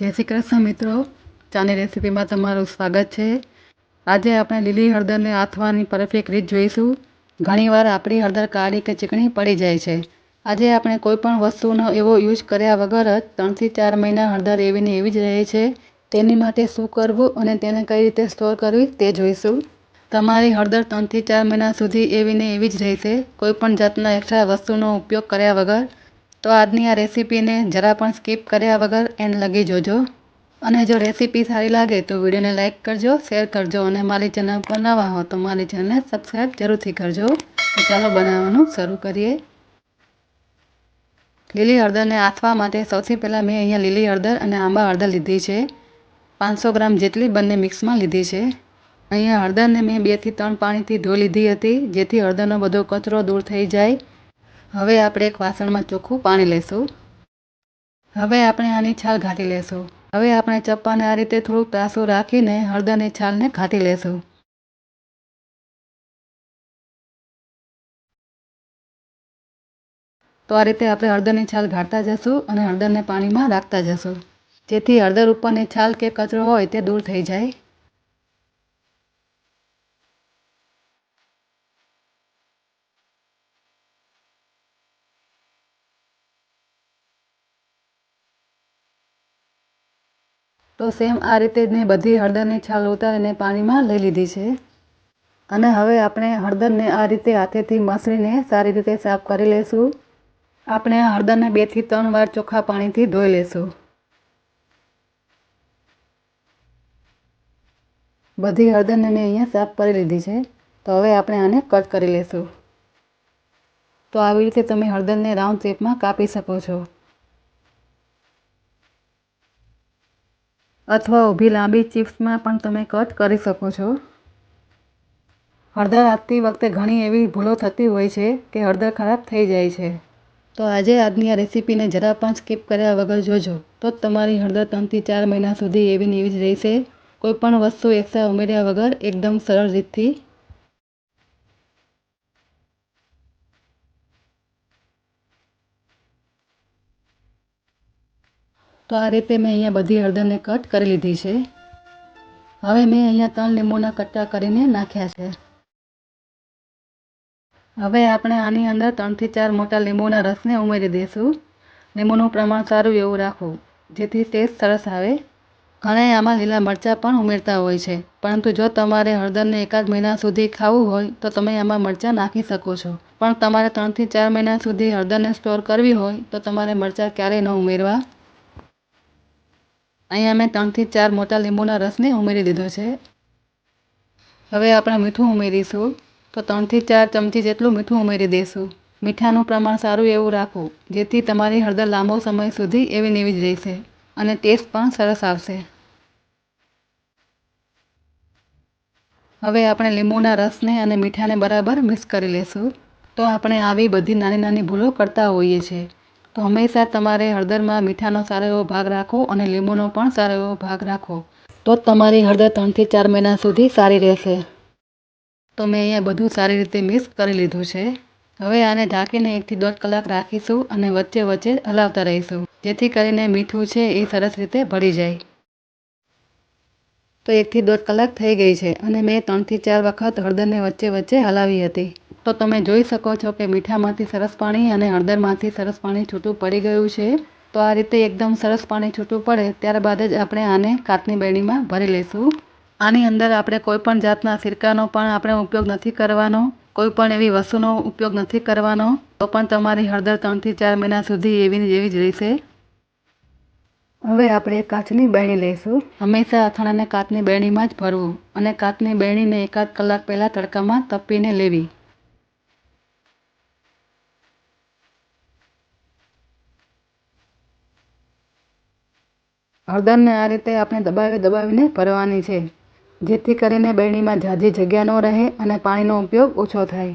જય શ્રી કૃષ્ણ મિત્રો. ચાની રેસીપીમાં તમારું સ્વાગત છે. આજે આપણે લીલી હળદરને આથવાની પરફેક્ટ રીત જોઈશું. ઘણીવાર આપણી હળદર કાળી કે ચીકણી પડી જાય છે. આજે આપણે કોઈપણ વસ્તુનો એવો યુઝ કર્યા વગર જ ત્રણથી ચાર મહિના હળદર એવીને એવી જ રહે છે. તેની માટે શું કરવું અને તેને કઈ રીતે સ્ટોર કરવી તે જોઈશું. તમારી હળદર ત્રણથી ચાર મહિના સુધી એવી ને એવી જ રહેશે. કોઈપણ જાતના એક્સ્ટ્રા વસ્તુનો ઉપયોગ કર્યા વગર. તો આજની આ રેસીપીને જરા પણ સ્કીપ કર્યા વગર એન્ડ લગી જોજો. અને જો રેસીપી સારી લાગે તો વિડીયોને લાઇક કરજો શેર કરજો અને મારી ચેનલ પર નવા હો તો મારી ચેનલને સબસ્ક્રાઈબ જરૂરથી કરજો. ચાલો બનાવવાનું શરૂ કરીએ. લીલી હળદરને આથવા માટે સૌથી પહેલાં મેં અહીંયા લીલી હળદર અને આંબા હળદર લીધી છે. પાંચસો ગ્રામ જેટલી બંને મિક્સમાં લીધી છે. અહીંયા હળદરને મેં બેથી ત્રણ પાણીથી ધોઈ લીધી હતી, જેથી હળદરનો બધો કચરો દૂર થઈ જાય. હવે આપણે એક વાસણમાં ચોખ્ખું પાણી લેશું. હવે આપણે આની છાલ ઘાટી લેશું. હવે આપણે ચપ્પાને આ રીતે થોડુંક ત્રાસું રાખીને હળદરની છાલને ઘાટી લેશું. તો આ રીતે આપણે હળદરની છાલ ઘાટતા જશું અને હળદરને પાણીમાં રાખતા જશું. જેથી હળદર ઉપરની છાલ કે કચરો હોય તે દૂર થઈ જાય. તો સેમ આ રીતે જ મેં બધી હળદરની છાલ ઉતારીને પાણીમાં લઈ લીધી છે. અને હવે આપણે હળદરને આ રીતે હાથેથી મસળીને સારી રીતે સાફ કરી લઈશું આપણે હળદરને બેથી ત્રણ વાર ચોખ્ખા પાણીથી ધોઈ લઈશું બધી હળદરને મેં અહીંયા સાફ કરી લીધી છે. તો હવે આપણે આને કટ કરી લઈશું તો આવી રીતે તમે હળદરને રાઉન્ડ શેપમાં કાપી શકો છો. અથવા ઊભી લાંબી ચિપ્સમાં પણ તમે કટ કરી શકો છો. હળદર આપતી વખતે ઘણી એવી ભૂલો થતી હોય છે કે હળદર ખરાબ થઈ જાય છે. તો આજે આજની આ રેસીપીને જરા પણ સ્કીપ કર્યા વગર જોજો. તો જ તમારી હળદર ત્રણથી ચાર મહિના સુધી એવી ને એવી જ રહેશે. કોઈ પણ વસ્તુ એક્સ્ટ્રા ઉમેર્યા વગર એકદમ સરળ રીતથી તો આ રીતે મેં અહીંયા બધી હળદરને કટ કરી લીધી છે. હવે મેં અહીંયા ત્રણ લીંબુના કટ્ટા કરીને નાખ્યા છે. હવે આપણે આની અંદર ત્રણથી ચાર મોટા લીંબુના રસને ઉમેરી દઈશું. લીંબુનું પ્રમાણ સારું એવું રાખવું, જેથી ટેસ્ટ સરસ આવે. ઘણા આમાં લીલા મરચાં પણ ઉમેરતા હોય છે, પરંતુ જો તમારે હળદરને એકાદ મહિના સુધી ખાવું હોય, તો તમે આમાં મરચાં નાખી શકો છો. પણ તમારે ત્રણથી ચાર મહિના સુધી હળદરને સ્ટોર કરવી હોય, તો તમારે મરચાં ક્યારેય ન ઉમેરવા. અહીંયા મેં ત્રણથી ચાર મોટા લીંબુના રસને ઉમેરી દીધો છે. હવે આપણે મીઠું ઉમેરીશું. તો ત્રણથી ચાર ચમચી જેટલું મીઠું ઉમેરી દઈશું. મીઠાનું પ્રમાણ સારું એવું રાખવું, જેથી તમારી હળદર લાંબો સમય સુધી એવી નેવી જ રહેશે અને ટેસ્ટ પણ સરસ આવશે. હવે આપણે લીંબુના રસને અને મીઠાને બરાબર મિક્સ કરી લઈશું તો આપણે આવી બધી નાની નાની ભૂલો કરતા હોઈએ છીએ. તો હંમેશા તમારે હળદરમાં મીઠાનો સારો એવો ભાગ રાખો અને લીંબુનો પણ સારો એવો ભાગ રાખો. તો તમારી હળદર ત્રણથી ચાર મહિના સુધી સારી રહેશે. તો મેં અહીંયા બધું સારી રીતે મિક્સ કરી લીધું છે. હવે આને ઢાંકીને એકથી દોઢ કલાક રાખીશું અને વચ્ચે વચ્ચે હલાવતા રહીશું. જેથી કરીને મીઠું છે એ સરસ રીતે ભળી જાય. તો એકથી દોઢ કલાક થઈ ગઈ છે અને મેં ત્રણથી ચાર વખત હળદરને વચ્ચે વચ્ચે હલાવી હતી. તો તમે જોઈ શકો છો કે મીઠામાંથી સરસ પાણી અને હળદરમાંથી સરસ પાણી છૂટું પડી ગયું છે. તો આ રીતે એકદમ સરસ પાણી છૂટું પડે, ત્યારબાદ જ આપણે આને કાચની બેણીમાં ભરી લઈશું આની અંદર આપણે કોઈપણ જાતના સિરકાનો પણ આપણે ઉપયોગ નથી કરવાનો, કોઈ પણ એવી વસ્તુનો ઉપયોગ નથી કરવાનો. તો પણ તમારી હળદર ત્રણથી ચાર મહિના સુધી એવી જેવી જ રહેશે. હવે આપણે કાચની બેણી લઈશું. હંમેશા અથાણાને કાચની બેણીમાં જ ભરવું અને કાચની બેણીને એકાદ કલાક પહેલાં તડકામાં તપીને લેવી. હળદરને આ રીતે આપણે દબાવી દબાવીને ભરવાની છે, જેથી કરીને બેણીમાં ઝાઝી જગ્યા ન રહે અને પાણીનો ઉપયોગ ઓછો થાય.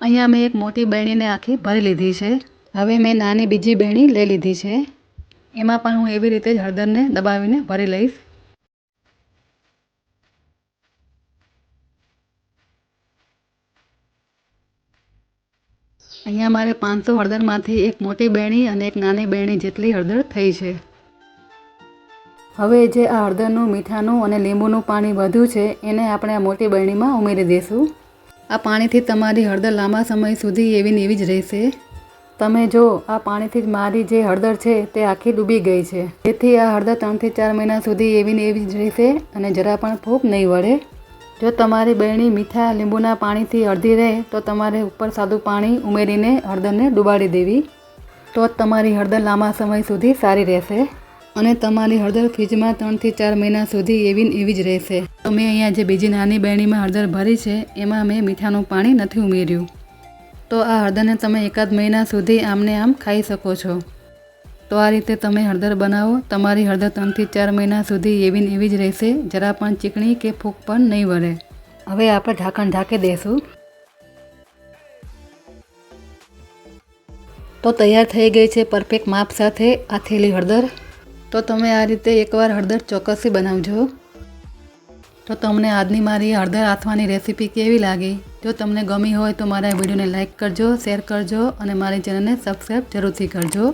અહીંયા મેં એક મોટી બેણીને આખી ભરી લીધી છે. હવે મેં નાની બીજી બેણી લઈ લીધી છે. એમાં પણ હું એવી રીતે જ હળદરને દબાવીને ભરી લઈશ. અહીંયા મારે પાંચસો હળદરમાંથી એક મોટી બેણી અને એક નાની બેણી જેટલી હળદર થઈ છે. હવે જે આ હળદરનું, મીઠાનું અને લીંબુનું પાણી વધ્યું છે, એને આપણે આ મોટી બેણીમાં ઉમેરી દઈશું. આ પાણીથી તમારી હળદર લાંબા સમય સુધી એવી ને એવી જ રહેશે. તમે જો, આ પાણીથી જ મારી જે હળદર છે, તે આખી ડૂબી ગઈ છે. તેથી આ હળદર ત્રણથી ચાર મહિના સુધી એવી ને એવી જ રહેશે અને જરા પણ ફૂગ નહીં વળે. જો તમારી બહેણી મીઠા લીંબુના પાણીથી અડધી રહે, તો તમારે ઉપર સાદું પાણી ઉમેરીને હળદરને ડુબાડી દેવી. તો જ તમારી હળદર લાંબા સમય સુધી સારી રહેશે અને તમારી હળદર ફ્રીજમાં ત્રણથી ચાર મહિના સુધી એવી એવી જ રહેશે. તો મેં અહીંયા જે બીજી નાની બહેણીમાં હળદર ભરી છે, એમાં મેં મીઠાનું પાણી નથી ઉમેર્યું. તો આ હળદરને તમે એકાદ મહિના સુધી આમને આમ ખાઈ શકો છો. તો આ રીતે તમે હળદર બનાવો. તમારી હળદર ત્રણથી ચાર મહિના સુધી એવી ને એવી જ રહેશે. જરા પણ ચીકણી કે ફૂગ પણ નહીં વળે. હવે આપણે ઢાંકણ ઢાંકી દઈશું. તો તૈયાર થઈ ગઈ છે પરફેક્ટ માપ સાથે આ થેલી હળદર. તો તમે આ રીતે એકવાર હળદર ચોક્કસથી બનાવજો. તો તમને આજની મારી હળદર આથવાની રેસીપી કેવી લાગી? જો તમને ગમી હોય તો મારા વિડીયોને લાઇક કરજો, શેર કરજો અને મારી ચેનલને સબસ્ક્રાઈબ જરૂરથી કરજો.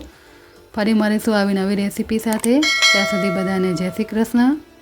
ફરી મળીશું આવી નવી રેસીપી સાથે. ત્યાં સુધી બધાને જય શ્રી કૃષ્ણ.